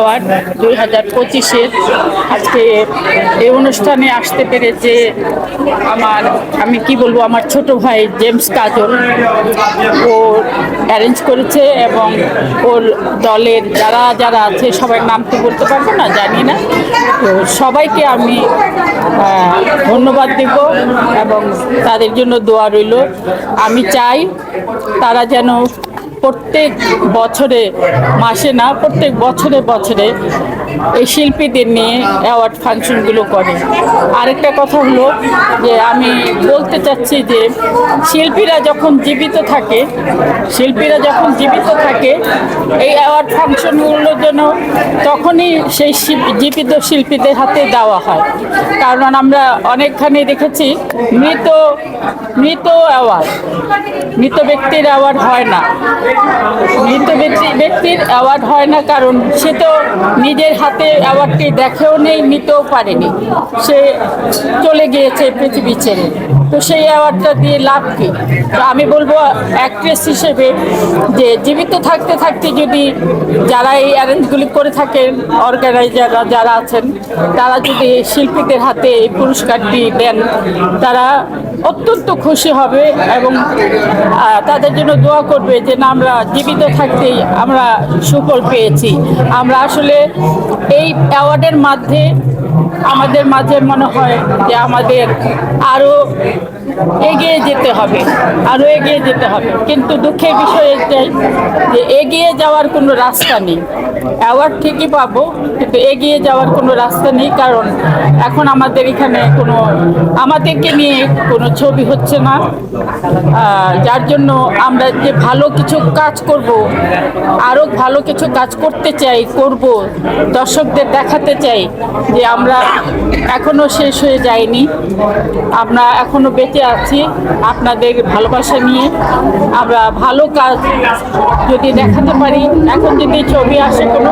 Award দুই হাজার পঁচিশের আজকে এই অনুষ্ঠানে আসতে পেরে যে আমার, আমি কি বলব, আমার ছোট ভাই জেমস কাজল, ও অ্যারেঞ্জ করেছে এবং ওর দলের যারা যারা আছে, সবাই নাম তো বলতে পারব না, জানি না। তো সবাইকে আমি ধন্যবাদ দেব এবং তাদের জন্য দোয়া রইল। আমি চাই তারা যেন প্রত্যেক বছরে মাসে না প্রত্যেক বছরে বছরে এই শিল্পীদের নিয়ে অ্যাওয়ার্ড ফাংশনগুলো করে। আরেকটা কথা হলো যে, আমি বলতে চাচ্ছি যে, শিল্পীরা যখন জীবিত থাকে, শিল্পীরা যখন জীবিত থাকে, এই অ্যাওয়ার্ড ফাংশনগুলোর জন্য তখনই সেই জীবিত শিল্পীদের হাতে দেওয়া হয়। কারণ আমরা অনেকখানি দেখেছি, মৃত মৃত অ্যাওয়ার্ড মৃত ব্যক্তির অ্যাওয়ার্ড হয় না। মৃত ব্যক্তি, ব্যক্তির অ্যাওয়ার্ড হয় না কারণ সে তো নিজের হাতে অ্যাওয়ার্ডটি দেখেও নেই নিতেও পারেনি। সে চলে গিয়েছে পৃথিবী ছেড়ে। তো সেই অ্যাওয়ার্ডটা দিয়ে লাভ কি? তো আমি বলব অ্যাক্ট্রেস হিসেবে যে জীবিত থাকতে থাকতে যদি যারা এই অ্যারেঞ্জগুলি করে থাকেন অর্গানাইজাররা যারা আছেন, তারা যদি শিল্পীদের হাতে এই পুরস্কারটি দেন, তারা অত্যন্ত খুশি হবে এবং তাদের জন্য দোয়া করবে যে না, আমরা জীবিত থাকতেই আমরা সুফল পেয়েছি। আমরা আসলে এই অ্যাওয়ার্ডের মাধ্যমে আমাদের মাঝে মনে হয় যে আমাদের আরও এগিয়ে যেতে হবে আরও এগিয়ে যেতে হবে। কিন্তু দুঃখের বিষয় এটাই যে এগিয়ে যাওয়ার কোনো রাস্তা নেই। অ্যাওয়ার্ড ঠিকই পাবো, কিন্তু এগিয়ে যাওয়ার কোনো রাস্তা নেই, কারণ এখন আমাদের এখানে কোনো, আমাদেরকে নিয়ে কোনো ছবি হচ্ছে না। যার জন্য আমরা যে ভালো কিছু কাজ করব আরও ভালো কিছু কাজ করতে চাই, করব, দর্শকদের দেখাতে চাই যে আমরা এখনও শেষ হয়ে যায়নি আমরা এখনও বেঁচে আছি আপনাদের ভালোবাসা নিয়ে। আমরা ভালো কাজ যদি দেখাতে পারি, এখন যদি ছবি আসে কোনো।